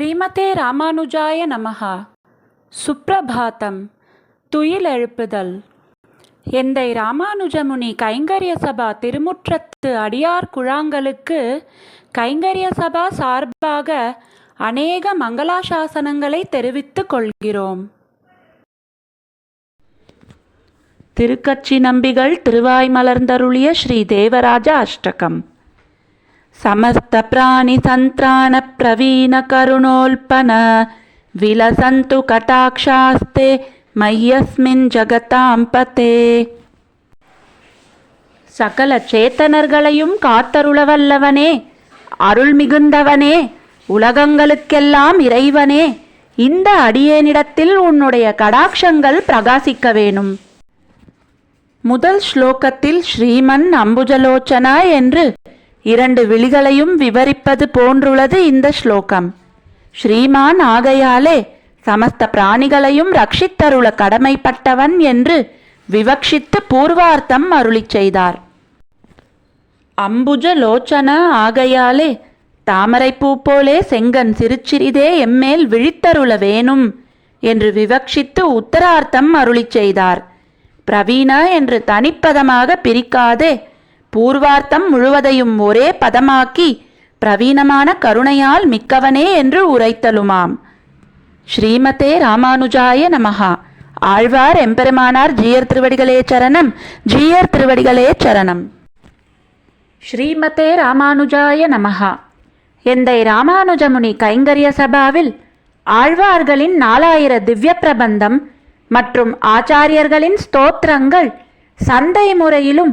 ஸ்ரீமதே ராமானுஜாய நமஹா. சுப்ரபாதம் துயிலெழுப்புதல் எந்தை ராமானுஜமுனி கைங்கரிய சபா திருமுற்றத்து அடியார் குழாங்களுக்கு கைங்கரிய சபா சார்பாக அநேக மங்களாசாசனங்களை தெரிவித்துக் கொள்கிறோம். திருக்கட்சி நம்பிகள் திருவாய் மலர்ந்தருளிய ஸ்ரீ தேவராஜ அஷ்டகம். சமஸ்த பிராணி சந்திரான समस्तप्राणिसन्त्राणप्रवीणकरुणोल्पन विलसन्तु कटाक्षास्ते மய்யஸ்மின் ஜகதாம் பதே சகல சேத்தனர்களையும் காத்தருளவல்லவனே அருள் மிகுந்தவனே உலகங்களுக்கெல்லாம் இறைவனே இந்த அடியேனிடத்தில் உன்னுடைய கடாட்சங்கள் பிரகாசிக்க வேணும். முதல் ஸ்லோகத்தில் ஸ்ரீமன் அம்புஜலோச்சனா என்று இரண்டு விழிகளையும் விவரிப்பது போன்றுள்ளது இந்த ஸ்லோகம். ஸ்ரீமான் ஆகையாலே சமஸ்த பிராணிகளையும் ரட்சித்தருள கடமைப்பட்டவன் என்று விவக்ஷித்து பூர்வார்த்தம் அருளிச் செய்தார். அம்புஜ லோச்சன ஆகையாலே தாமரைப்பூ போலே செங்கன் சிறுச்சிறிதே எம்மேல் விழித்தருள வேணும் என்று விவக்ஷித்து உத்தரார்த்தம் அருளிச் செய்தார். பிரவீண என்று தனிப்பதமாக பிரிக்காதே பூர்வார்த்தம் முழுவதையும் ஒரே பதமாக்கி பிரவீனமான கருணையால் மிக்கவனே என்று உரைத்தலுமாம். ஸ்ரீமதே ராமானுஜாய நமஹா. ஆழ்வார் எம்பெருமானார் ஜீயர் திருவடிகளே சரணம் ஜீயர் திருவடிகளே சரணம். ஸ்ரீமதே ராமானுஜாய நமஹா. எந்தை ராமானுஜமுனி கைங்கரிய சபாவில் ஆழ்வார்களின் நாலாயிர திவ்ய பிரபந்தம் மற்றும் ஆச்சாரியர்களின் ஸ்தோத்திரங்கள் சந்தை முறையிலும்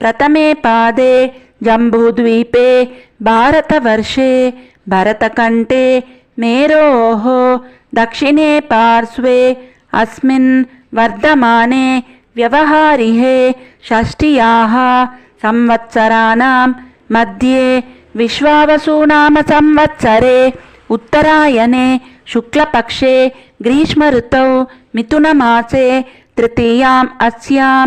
प्रथमे पादे जम्बूद्वीपे भारतवर्षे भरतकण्ठे मेरोः दक्षिणे पार्श्वे अस्मिन् वर्धमाने व्यवहारिहे षष्ट्याः संवत्सराणां मध्ये विश्वावसूनामसंवत्सरे उत्तरायणे शुक्लपक्षे ग्रीष्मऋतौ मिथुनमासे तृतीयाम् अस्यां